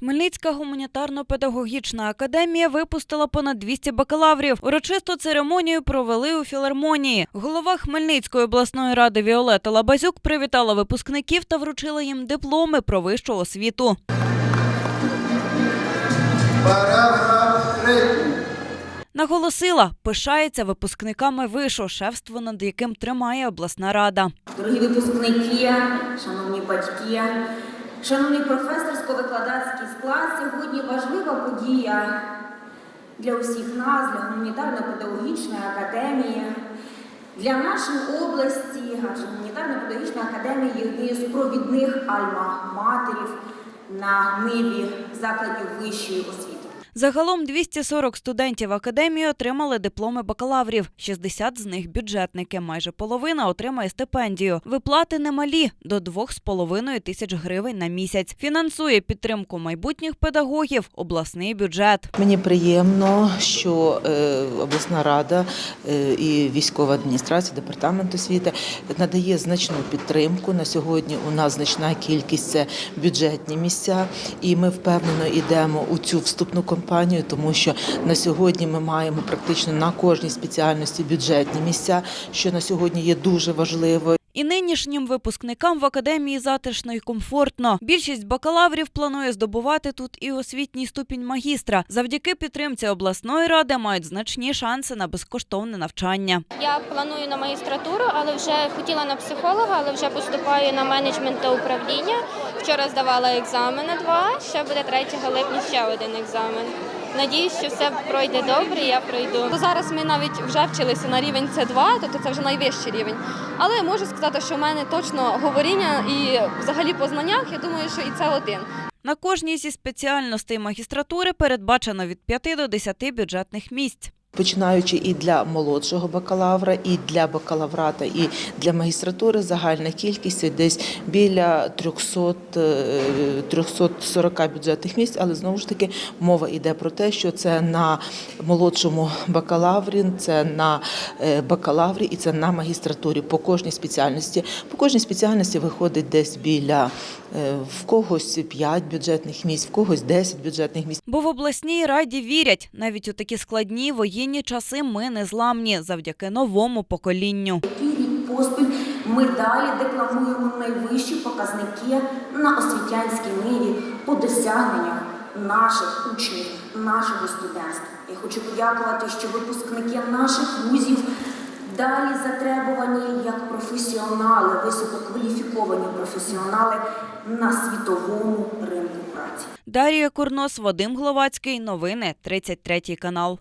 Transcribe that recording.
Хмельницька гуманітарно-педагогічна академія випустила понад 200 бакалаврів. Урочисту церемонію провели у філармонії. Голова Хмельницької обласної ради Віолета Лабазюк привітала випускників та вручила їм дипломи про вищу освіту. Параграф 3. Наголосила, пишається випускниками вишу, шефство над яким тримає обласна рада. Дорогі випускники, шановні батьки, шановний професорсько-викладацький склад, сьогодні важлива подія для усіх нас, для гуманітарно-педагогічної академії, для нашої області, адже гуманітарно-педагогічна академія є однією з провідних альма-матерів на ниві закладів вищої освіти. Загалом 240 студентів академії отримали дипломи бакалаврів. 60 з них бюджетники. Майже половина отримає стипендію. Виплати немалі до 2,5 тисяч гривень на місяць. Фінансує підтримку майбутніх педагогів обласний бюджет. Мені приємно, що е, обласна рада е, і військова адміністрація, департамент освіти надає значну підтримку. На сьогодні у нас значна кількість це бюджетні місця, і ми впевнено йдемо у цю вступну кампанію, тому що на сьогодні ми маємо практично на кожній спеціальності бюджетні місця, що на сьогодні є дуже важливо. І нинішнім випускникам в академії затишно і комфортно. Більшість бакалаврів планує здобувати тут і освітній ступінь магістра. Завдяки підтримці обласної ради мають значні шанси на безкоштовне навчання. Я планую на магістратуру, але вже хотіла на психолога, але вже поступаю на менеджмент та управління. Вчора здавала екзамени два, ще буде 3 липня ще один екзамен. Надіюсь, що все пройде добре, я пройду. То зараз ми навіть вже вчилися на рівень С2, тобто це вже найвищий рівень. Але можу сказати, що в мене точно говоріння і взагалі по знаннях, я думаю, що і це один. На кожній зі спеціальностей магістратури передбачено від 5 до 10 бюджетних місць. Починаючи і для молодшого бакалавра, і для бакалаврата, і для магістратури загальна кількість десь біля 300, е, 340 бюджетних місць, але знову ж таки мова йде про те, що це на молодшому бакалаврі, це на е, бакалаврі і це на магістратурі по кожній спеціальності. По кожній спеціальності виходить десь біля е, в когось 5 бюджетних місць, в когось 10 бюджетних місць. Бо в обласній раді вірять, навіть у такі складні воєнні часи ми незламні завдяки новому поколінню. Рік поспіль ми далі декламуємо найвищі показники на освітянській ниві по досягненнях наших учнів, нашого студентства. Я хочу подякувати, що випускники наших вузів далі затребувані як професіонали, висококваліфіковані професіонали на світовому ринку праці. Дарія Курнос, Вадим Гловацький. Новини 33 канал.